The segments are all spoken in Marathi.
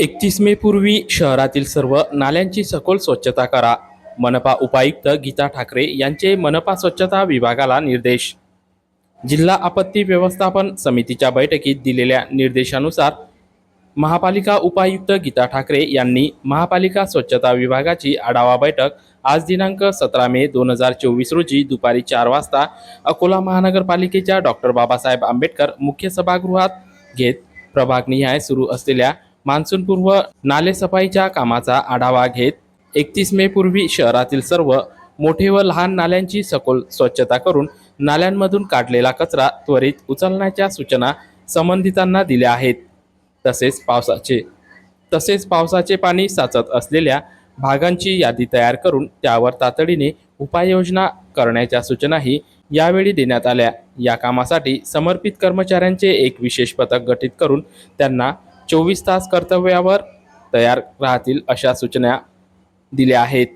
एकतीस मे पूर्वी शहरातील सर्व नाल्यांची सखोल स्वच्छता करा. मनपा उपायुक्त गीता ठाकरे यांचे मनपा स्वच्छता विभागाला निर्देश. जिल्हा आपत्ती व्यवस्थापन समितीच्या बैठकीत दिलेल्या निर्देशानुसार महापालिका उपायुक्त गीता ठाकरे यांनी महापालिका स्वच्छता विभागाची आढावा बैठक आज दिनांक सतरा मे दोन हजार चोवीस रोजी दुपारी चार वाजता अकोला महानगरपालिकेच्या डॉक्टर बाबासाहेब आंबेडकर मुख्य सभागृहात घेत प्रभागनिहाय सुरू असलेल्या मान्सूनपूर्व नालेसफाईच्या कामाचा आढावा घेत एकतीस मे पूर्वी शहरातील सर्व मोठे व लहान नाल्यांची सखोल स्वच्छता करून नाल्यांमधून काढलेला कचरा त्वरित उचलण्याच्या सूचना संबंधितांना दिल्या आहेत. तसेच पावसाचे तसेच पावसाचे पाणी साचत असलेल्या भागांची यादी तयार करून त्यावर तातडीने उपाययोजना करण्याच्या सूचनाही यावेळी देण्यात आल्या. या कामासाठी समर्पित कर्मचाऱ्यांचे एक विशेष पथक गठीत करून त्यांना चोवीस तास कर्तव्यावर तयार राहतील अशा सूचना दिल्या आहेत.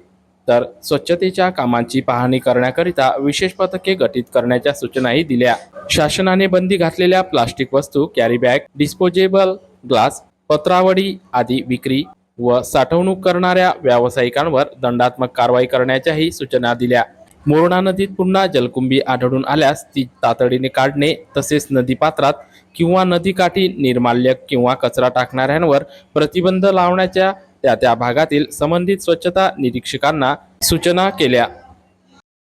तर स्वच्छतेच्या कामांची पाहणी करण्याकरिता विशेष पथके गठीत करण्याच्या सूचनाही दिल्या. शासनाने बंदी घातलेल्या प्लास्टिक वस्तू कॅरी बॅग डिस्पोजेबल ग्लास पत्रावडी आदी विक्री व साठवणूक करणाऱ्या व्यावसायिकांवर दंडात्मक कारवाई करण्याच्याही सूचना दिल्या. मोरणा नदीत पुन्हा जलकुंभी आढळून आल्यास ती तातडीने काढणे तसेच नदीपात्रात किंवा नदीकाठी निर्माल्य किंवा कचरा टाकणाऱ्यांवर प्रतिबंध लावण्याच्या त्या त्या भागातील संबंधित स्वच्छता निरीक्षकांना सूचना केल्या.